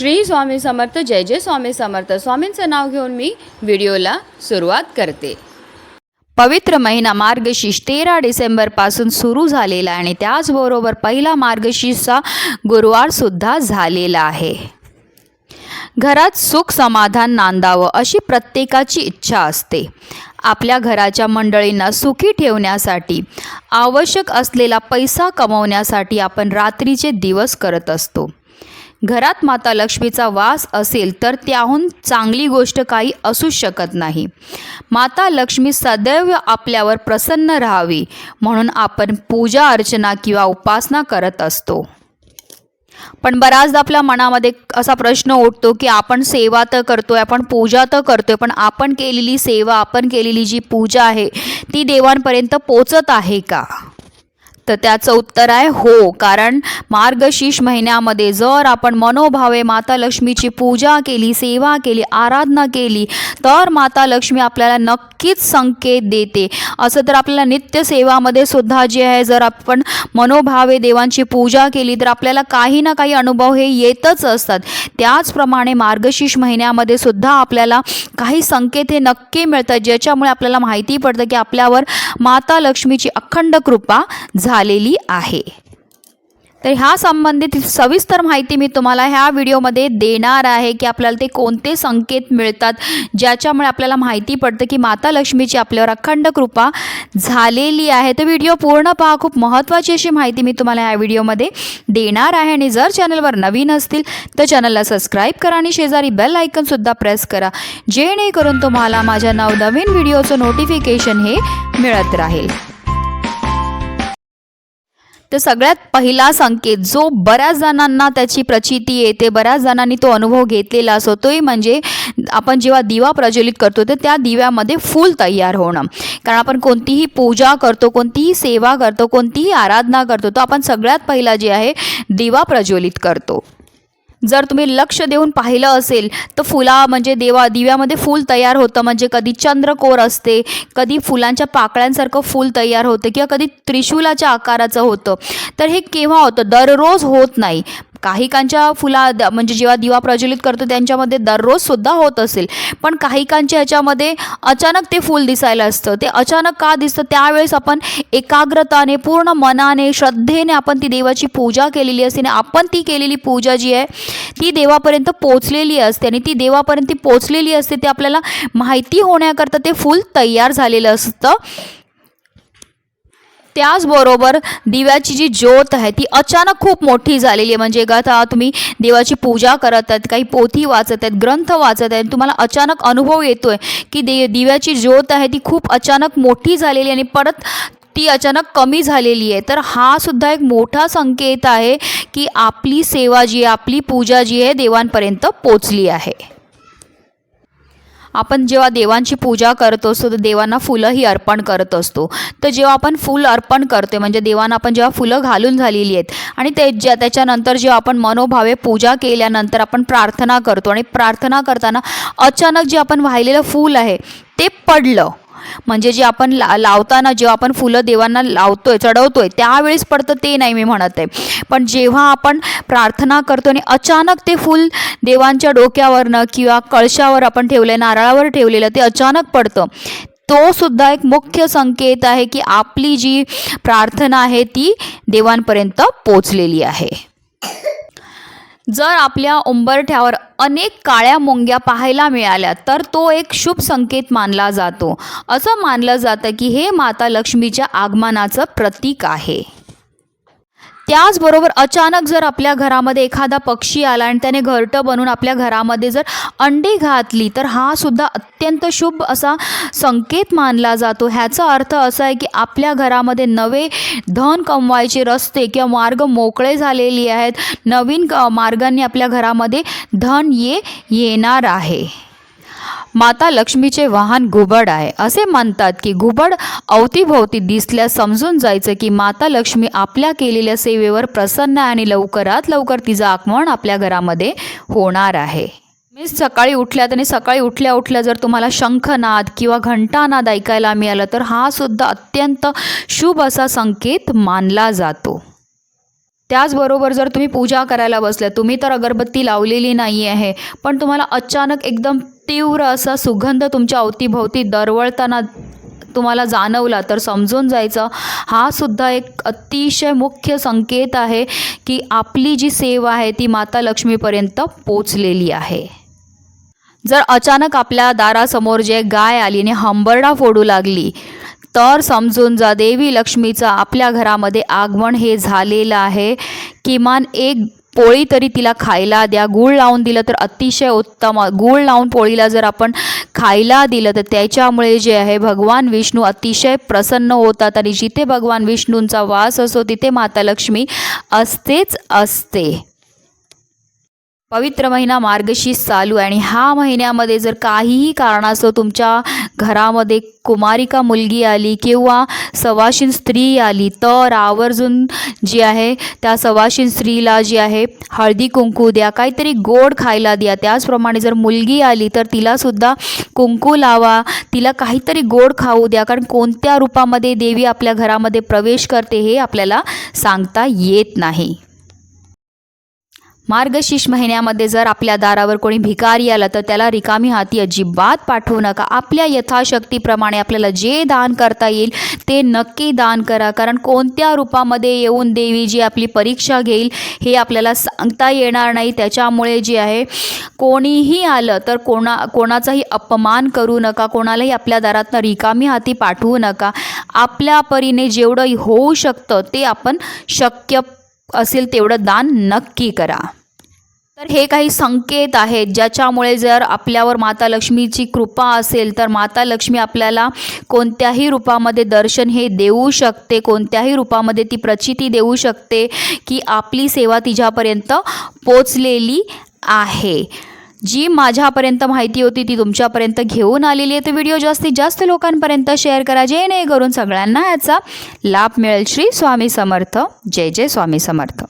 श्री स्वामी समर्थ जय जय स्वामी समर्थ. स्वामींचं नाव घेऊन मी व्हिडिओला सुरुवात करते. पवित्र महिना मार्गशीर्ष तेरा डिसेंबरपासून सुरू झालेला आहे आणि त्याचबरोबर पहिला मार्गशीर्षचा गुरुवारसुद्धा झालेला आहे. घरात सुख समाधान नांदावं अशी प्रत्येकाची इच्छा असते. आपल्या घराच्या मंडळींना सुखी ठेवण्यासाठी आवश्यक असलेला पैसा कमवण्यासाठी आपण रात्रीचे दिवस करत असतो. घरात माता लक्ष्मीचा वास असेल तर त्याहून चांगली गोष्ट काही असूच शकत नाही. माता लक्ष्मी सदैव आपल्यावर प्रसन्न राहावी म्हणून आपण पूजा अर्चना किंवा उपासना करत असतो. पण बऱ्याचदा आपल्या मनामध्ये असा प्रश्न उठतो की आपण सेवा तर करतोय आपण पूजा तर करतोय पण आपण केलेली सेवा आपण केलेली जी पूजा आहे ती देवांपर्यंत पोचत आहे का? तर त्याचं उत्तर आहे हो. कारण मार्गशीर्ष महिन्यामध्ये जर आपण मनोभावे माता लक्ष्मीची पूजा केली सेवा केली आराधना केली तर माता लक्ष्मी आपल्याला नक्कीच संकेत देते. असं तर आपल्याला नित्य सेवामध्ये सुद्धा जे आहे जर आपण मनोभावे देवांची पूजा केली तर आपल्याला काही ना काही अनुभव हे येतच असतात. त्याचप्रमाणे मार्गशीर्ष महिन्यामध्ये सुद्धा आपल्याला काही संकेत हे नक्की मिळतात ज्याच्यामुळे आपल्याला माहिती पडतं की आपल्यावर माता लक्ष्मीची अखंड कृपा झालेली आहे. तर ह्या संबंधित सविस्तर माहिती मी तुम्हाला ह्या व्हिडिओमध्ये देणार आहे की आपल्याला ते कोणते संकेत मिळतात ज्याच्यामुळे आपल्याला माहिती पडतं की माता लक्ष्मीची आपल्यावर अखंड कृपा झालेली आहे. तर व्हिडिओ पूर्ण पहा. खूप महत्त्वाची अशी माहिती मी तुम्हाला ह्या व्हिडिओमध्ये देणार आहे. आणि जर चॅनलवर नवीन असतील तर चॅनलला सबस्क्राईब करा आणि शेजारी बेल आयकनसुद्धा प्रेस करा जेणेकरून तुम्हाला माझ्या नवनवीन व्हिडिओचं नोटिफिकेशन हे मिळत राहील. तर सगळ्यात पहिला संकेत जो बऱ्याच जणांना त्याची प्रचिती येते बऱ्याच जणांनी तो अनुभव घेतलेला असतो तोही म्हणजे आपण जेव्हा दिवा प्रज्वलित करतो तर त्या दिव्यामध्ये फूल तयार होणं. कारण आपण कोणतीही पूजा करतो कोणतीही सेवा करतो कोणतीही आराधना करतो तर आपण सगळ्यात पहिला जे आहे दिवा प्रज्वलित करतो. जर तुम्ही लक्ष देऊन पाहिलं असेल तर फुला म्हणजे देवा दिव्यामध्ये फूल तयार होतं. म्हणजे कधी चंद्रकोर असते कधी फुलांच्या पाकळ्यांसारखं फूल तयार होतं किंवा कधी त्रिशूलाच्या आकाराचं होतं. तर हे केव्हा होतं? दररोज होत नाही. काहीकांच्या फुला द- म्हणजे जेव्हा दिवा प्रज्वलित करतो त्यांच्यामध्ये दररोज सुद्धा होत असेल. पण काहीकांच्या ह्याच्यामध्ये अचानक ते फूल दिसायला असतं. ते अचानक का दिसतं? त्यावेळेस आपण एकाग्रताने पूर्ण मनाने श्रद्धेने आपण ती देवाची पूजा केलेली असते. आणि आपण ती केलेली पूजा जी आहे ती देवापर्यंत पोचलेली असते. आणि ती देवापर्यंत ती पोचलेली असते ते आपल्याला माहिती होण्याकरता ते फूल तयार झालेलं असतं. त्याचबरोबर दिव्याची जी ज्योत आहे ती अचानक खूप मोठी झालेली आहे. म्हणजे का आता तुम्ही देवाची पूजा करत आहेत काही पोथी वाचत आहेत ग्रंथ वाचत आहेत तुम्हाला अचानक अनुभव येतो आहे की दे दिव्याची ज्योत आहे ती खूप अचानक मोठी झालेली आहे आणि परत ती अचानक कमी झालेली आहे. तर हा सुद्धा एक मोठा संकेत आहे की आपली सेवा जी आहे आपली पूजा जी आहे देवांपर्यंत पोचली आहे. आपण जेव्हा देवांची पूजा करत असतो तर देवांना फुलंही अर्पण करत असतो. तर जेव्हा आपण फुल अर्पण करतो म्हणजे देवांना आपण जेव्हा फुलं घालून झालेली आहेत आणि ते ज्या त्याच्यानंतर जेव्हा आपण मनोभावे पूजा केल्यानंतर आपण प्रार्थना करतो आणि प्रार्थना करताना अचानक जे आपण वाहिलेलं फूल आहे ते पडलं. म्हणजे जे आपण ला लावताना जेव्हा आपण फुलं देवांना लावतोय चढवतोय त्यावेळेस पडतं ते नाही मी म्हणत आहे. पण जेव्हा आपण प्रार्थना करतो आणि अचानक ते फूल देवांच्या डोक्यावरनं किंवा कळशावर आपण ठेवलं नारळावर ठेवलेलं ते अचानक पडतं. तो सुद्धा एक मुख्य संकेत आहे की आपली जी प्रार्थना आहे ती देवांपर्यंत पोचलेली आहे. जर आपल्या उंबरठ्यावर अनेक काळ्या मुंग्या पाहायला मिळाल्या तर तो एक शुभ संकेत मानला जातो. असं मानलं जातं की हे माता लक्ष्मीच्या आगमनाचं प्रतीक आहे. त्याचबरोबर अचानक जर आपल्या घरामध्ये एखादा पक्षी आला आणि त्याने घरटं बनवून आपल्या घरामध्ये जर अंडी घातली तर हा सुद्धा अत्यंत शुभ असा संकेत मानला जातो. ह्याचा अर्थ असा आहे की आपल्या घरामध्ये नवे धन कमवायचे रस्ते किंवा मार्ग मोकळे झालेले आहेत. नवीन मार्गांनी आपल्या घरामध्ये धन ये येणार आहे. माता लक्ष्मीचे वाहन घुबड आहे. असे मानतात की घुबड अवतीभोवती दिसल्यास समजून जायचं की माता लक्ष्मी आपल्या केलेल्या सेवेवर प्रसन्न आहे आणि लवकरात लवकर तिचं आगमन आपल्या घरामध्ये होणार आहे. मी सकाळी उठल्यात आणि सकाळी उठल्या उठल्या जर तुम्हाला शंखनाद किंवा घंटानाद ऐकायला मिळालं तर हा सुद्धा अत्यंत शुभ असा संकेत मानला जातो. त्याचबरोबर जर तुम्ही पूजा करायला बसल्या तुम्ही तर अगरबत्ती लावलेली नाही आहे पण तुम्हाला अचानक एकदम तीव्र असा सुगंध तुमच्या अवतीभोवती दरवळताना तुम्हाला जाणवला तर समजून जायचं हा सुद्धा एक अतिशय मुख्य संकेत आहे की आपली जी सेवा आहे ती माता लक्ष्मीपर्यंत पोचलेली आहे. जर अचानक आपल्या दारासमोर जे गाय आली आणि हंबरडा फोडू लागली तर समजून जा देवी लक्ष्मीचं आपल्या घरामध्ये आगमन हे झालेलं आहे. किमान एक पोळी तरी तिला खायला द्या. गूळ लावून दिलं तर अतिशय उत्तम. गूळ लावून पोळीला जर आपण खायला दिलं तर त्याच्यामुळे जे आहे भगवान विष्णू अतिशय प्रसन्न होतात आणि जिथे भगवान विष्णूंचा वास असो तिथे माता लक्ष्मी असतेच असते. पवित्र महिना मार्गशीर्ष चालू आहे आणि ह्या महिन्यामध्ये जर काहीही कारणास्तव तुमच्या घरामध्ये कुमारिका मुलगी आली किंवा सवाशीन स्त्री आली तर आवर्जून जी आहे त्या सवाशीन स्त्रीला जी आहे हळदी कुंकू द्या काहीतरी गोड खायला द्या. त्याचप्रमाणे जर मुलगी आली तर तिलासुद्धा कुंकू लावा तिला काहीतरी गोड खाऊ द्या कारण कोणत्या रूपामध्ये देवी आपल्या घरामध्ये प्रवेश करते हे आपल्याला सांगता येत नाही. मार्गशीर्ष महिन्यामध्ये जर आपल्या दारावर कोणी भिकारी आला तर त्याला रिकामी हाती अजिबात पाठवू नका. आपल्या यथाशक्तीप्रमाणे आपल्याला जे दान करता येईल ते नक्की दान करा. कारण कोणत्या रूपामध्ये येऊन देवी जी आपली परीक्षा घेईल हे आपल्याला सांगता येणार नाही. त्याच्यामुळे जे आहे कोणीही आलं तर कोणा कोणाचाही अपमान करू नका. कोणालाही आपल्या दारातनं रिकामी हाती पाठवू नका. आपल्या परीने जेवढं होऊ शकतं ते आपण शक्य असेल तेवढं दान नक्की करा. तर हे काही संकेत आहेत ज्याच्यामुळे जर आपल्यावर माता लक्ष्मीची कृपा असेल तर माता लक्ष्मी आपल्याला कोणत्याही रूपामध्ये दर्शन हे देऊ शकते कोणत्याही रूपामध्ये ती प्रचिती देऊ शकते की आपली सेवा तिच्यापर्यंत पोचलेली आहे. जी माझ्यापर्यंत माहिती होती ती तुमच्यापर्यंत घेऊन आलेली आहे. तर व्हिडिओ जास्तीत जास्त लोकांपर्यंत शेअर करा जेणेकरून सगळ्यांना याचा लाभ मिळेल. श्री स्वामी समर्थ. जय जय स्वामी समर्थ.